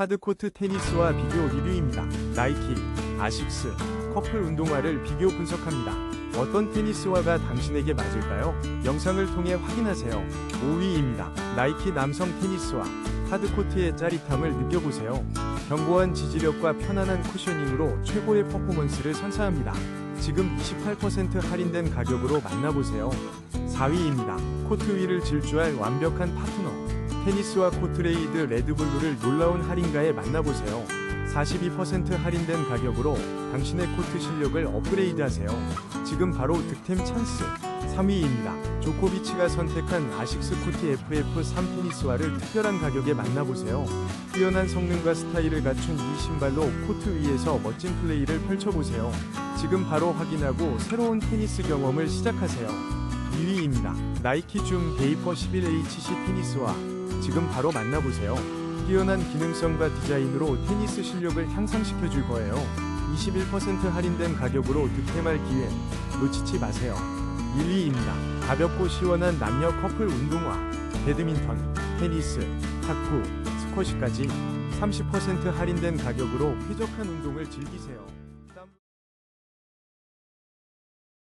하드코트 테니스와 비교 리뷰입니다. 나이키, 아식스, 커플 운동화를 비교 분석합니다. 어떤 테니스화가 당신에게 맞을까요? 영상을 통해 확인하세요. 5위입니다. 나이키 남성 테니스화. 하드코트의 짜릿함을 느껴보세요. 견고한 지지력과 편안한 쿠셔닝으로 최고의 퍼포먼스를 선사합니다. 지금 28% 할인된 가격으로 만나보세요. 4위입니다. 코트 위를 질주할 완벽한 파트너. 테니스와 코트레이드 레드블루를 놀라운 할인가에 만나보세요. 42% 할인된 가격으로 당신의 코트 실력을 업그레이드하세요. 지금 바로 득템 찬스. 3위입니다. 조코비치가 선택한 아식스 코티 FF3 테니스화를 특별한 가격에 만나보세요. 뛰어난 성능과 스타일을 갖춘 이 신발로 코트 위에서 멋진 플레이를 펼쳐보세요. 지금 바로 확인하고 새로운 테니스 경험을 시작하세요. 2위입니다. 나이키 줌 베이퍼 11HC 테니스화. 지금 바로 만나보세요. 뛰어난 기능성과 디자인으로 테니스 실력을 향상시켜 줄 거예요. 21% 할인된 가격으로 득템할 기회 놓치지 마세요. 1위입니다. 가볍고 시원한 남녀 커플 운동화, 배드민턴, 테니스, 탁구, 스쿼시까지 30% 할인된 가격으로 쾌적한 운동을 즐기세요.